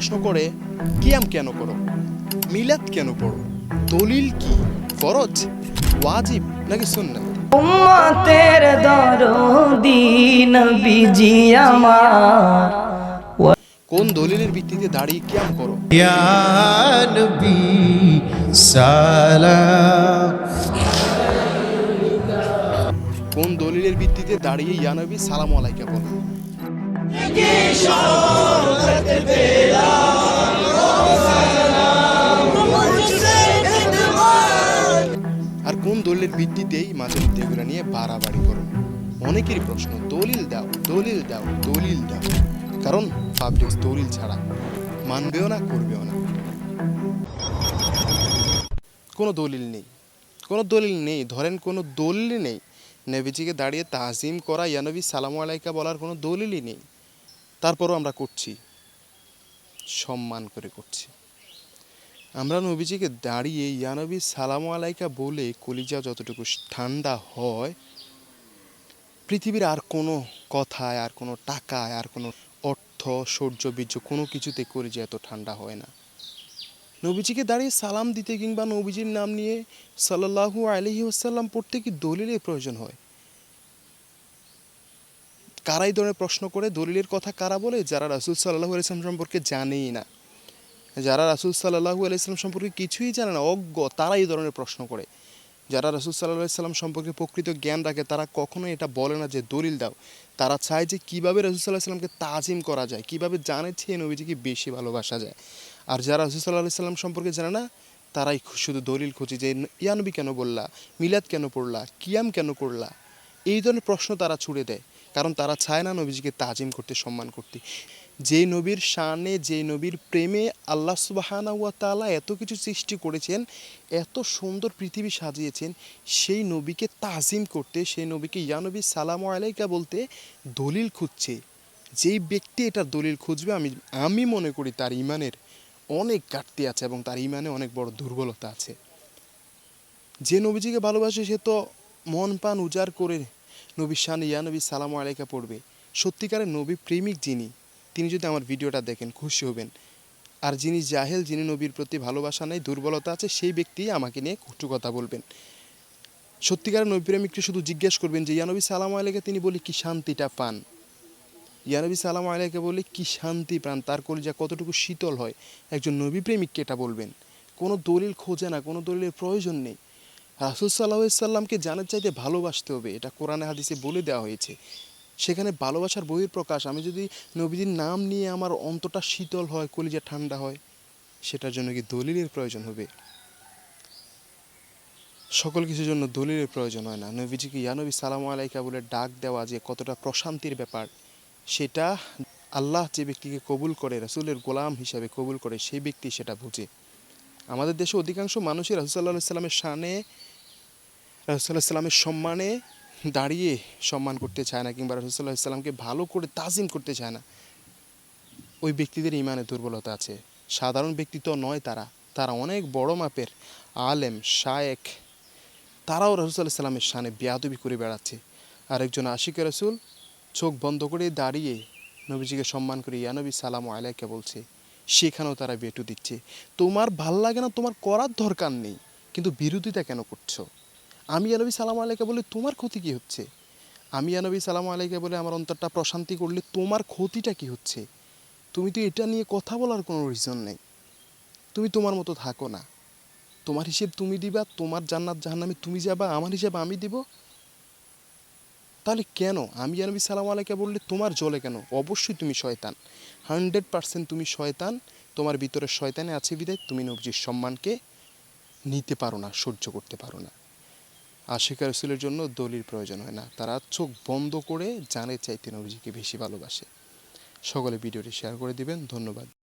প্রশ্ন করে কিয়াম কেন করো? মিলাদ কেন পড়ো? দলিল কি? ফরজ? ওয়াজিব নাকি সুন্নাত? উম্মতের দরদি নবীজি আমার। কোন দলিলের ভিত্তিতে দাঁড়িয়ে কিয়াম করো? ইয়া নবী সালাম। কোন দলিলের ভিত্তিতে দাঁড়িয়ে ইয়ানবী সালাম আলাইকা বলো? কোন দলিলের ভিত্তিতেই মধ্যে এগুলো নিয়ে বাড়াবাড়ি করো। অনেকেরই প্রশ্ন, দলিল দাও দলিল দাও দলিল দাও। কারণ পাবলিক দলিল ছাড়া মানবেও না, করবেও না। কোনো দলিল নেই। কোনো দলিল নেই। ধরেন কোনো দলিল নেই। নেবিজিকে দাঁড়িয়ে তাজিম করা ইয়ানবী সালামু আলাইকা বলার কোনো দলিলই নেই। তারপরও আমরা করছি। সম্মান করে করছি। আমরা নবীজিকে দাঁড়িয়ে ইয়ানবী সালাম আলাইকা বলে কলিজা যতটুকু ঠান্ডা হয়, পৃথিবীর আর কোনো কথায়, আর কোনো টাকায়, আর কোনো অর্থ, সৌর্য, বীর্য কোনো কিছুতে কলিজা এত ঠান্ডা হয় না। নবীজিকে দাঁড়িয়ে সালাম দিতে কিংবা নবীজির নাম নিয়ে সাল্লাহু আলহি আসাল্লাম পড়তে কি দলিলের প্রয়োজন হয়? কারাই ধরনের প্রশ্ন করে? দলিলের কথা কারা বলে? যারা রাসুল সাল্লাহ আলাইসলাম সম্পর্কে জানেই না। যারা রাসুল সাল্লাহু আলাইসলাম সম্পর্কে কিছুই জানে না, অজ্ঞ, তারা এই ধরনের প্রশ্ন করে। যারা রাসুল সাল্লাহ সাল্লাম সম্পর্কে প্রকৃত জ্ঞান রাখে, তারা কখনোই এটা বলে না যে দলিল দাও। তারা চায় যে কীভাবে রাসুল সাল্লাহ সাল্লামকে তাজিম করা যায়, কীভাবে জানেছে এই নবীজিকে বেশি ভালোবাসা যায়। আর যারা রাসুল সাল্লাহ সাল্লাম সম্পর্কে জানে না, তারাই শুধু দলিল খুঁজি যে ইয়ানবী কেন বললা? মিলাদ কেন পড়লা? কিয়াম কেন করলা? এই ধরনের প্রশ্ন তারা ছুড়ে দেয়। কারণ তারা চায় না নবীজিকে তাজিম করতে, সম্মান করতে। যে নবীর শানে, যে নবীর প্রেমে আল্লাহ সুবাহানা ওয়া তাআলা এত কিছু সৃষ্টি করেছেন, এত সুন্দর পৃথিবী সাজিয়েছেন, সেই নবীকে তাজিম করতে, সেই নবীকে ইয়ানবী সালাম আলাইকা বলতে দলিল খুঁজছে। যেই ব্যক্তি এটার দলিল খুঁজবে, আমি আমি মনে করি তার ইমানের অনেক ঘাটতি আছে এবং তার ইমানে অনেক বড় দুর্বলতা আছে। যে নবীজিকে ভালোবাসে, সে তো মন পান উজাড় করে নবীর শান ইয়ানবী সালাম আলাইকা পড়বে। সত্যিকারের নবী প্রেমিক যিনি তিনি যদি আমার ভিডিওটা দেখেন, খুশি হবেন। আর যিনি জাহেল, যিনি নবীর প্রতি ভালোবাসা নেই, দুর্বলতা আছে, সেই ব্যক্তি আমাকে নিয়ে কটু কথা বলবেন। সত্যিকারের নবী প্রেমিককে শুধু জিজ্ঞেস করবেন যে ইয়ানবী সালাম আলাইকা? তিনি বলে, কি শান্তিটা পান? ইয়ানবী সালাম আলাইকা? বলে, কি শান্তি পান? তার কলিজা কতটুকু শীতল হয়? একজন নবী প্রেমিককে এটা বলবেন। কোনো দলিল খোঁজে না, কোনো দলিলের প্রয়োজন নেই। রাসুল সাল্লাহ সাল্লামকে জানার চাইতে ভালোবাসতে হবে, এটা কোরআনে হাদিসে বলে দেওয়া হয়েছে। সেখানে ভালোবাসার বহির প্রকাশ আমি যদি নবীজির নাম নিয়ে আমার অন্তটা শীতল হয়, কলিজা ঠান্ডা হয়, সেটার জন্য কি দলিলের প্রয়োজন হবে? সকল কিছুর জন্য দলিলের প্রয়োজন হয় না। নবীজিকে ইয়ানবী সালাম আলাইকা বলে ডাক দেওয়া যে কতটা প্রশান্তির ব্যাপার, সেটা আল্লাহ যে ব্যক্তিকে কবুল করে, রাসুলের গোলাম হিসাবে কবুল করে, সেই ব্যক্তি সেটা বুঝে। আমাদের দেশে অধিকাংশ মানুষই রাসুসাল্লাহ সাল্লামের শানে রাসুসাল্লাহ সাল্লামের সম্মানে দাঁড়িয়ে সম্মান করতে চায় না কিংবা রাসুসাল্লাহ সাল্লামকে ভালো করে তাজিম করতে চায় না, ওই ব্যক্তিদের ইমানে দুর্বলতা আছে। সাধারণ ব্যক্তি তো নয় তারা। তারা অনেক বড় মাপের আলেম শায়েক তারাও রসুল্লাহ সাল্লামের শানে বেয়াদবি করে বেড়াচ্ছে। আর একজন আশিক রসুল চোখ বন্ধ করে দাঁড়িয়ে নবীজিকে সম্মান করে ইয়ানবী সালাম আলাইকে বলছে। সেখানেও তারা বেটু দিচ্ছে। তোমার ভালো লাগে না, তোমার করার দরকার নেই। কিন্তু বিরোধিতা কেন করছ? আমি ইয়ানবী সালাম আলাইকে বলে তোমার ক্ষতি কি হচ্ছে? আমি ইয়ানবী সালাম আলাইকে বলে আমার অন্তরটা প্রশান্তি করলে তোমার ক্ষতিটা কি হচ্ছে? তুমি তো এটা নিয়ে কথা বলার কোনো রিজন নেই। তুমি তোমার মতো থাকো না। তোমার হিসেব তুমি দিবা, তোমার জান্নাত জাহান্নামে তুমি যাবা, আমার হিসেব আমি দিব। তাহলে কেন? আমি জানবি সালাম আলাইকে বললে তোমার জলে কেন? অবশ্যই তুমি শয়তান। হান্ড্রেড পার্সেন্ট তুমি শয়তান। তোমার ভিতরে শয়তানে আছে বিদায়। তুমি নবজির সম্মানকে নিতে পারো না, সহ্য করতে পারো না। আশিকা রসুলের জন্য দলির প্রয়োজন হয় না। তারা চোখ বন্ধ করে জানে চাইতে নবীজিকে বেশি ভালোবাসে। সকলে ভিডিওটি শেয়ার করে দিবেন। ধন্যবাদ।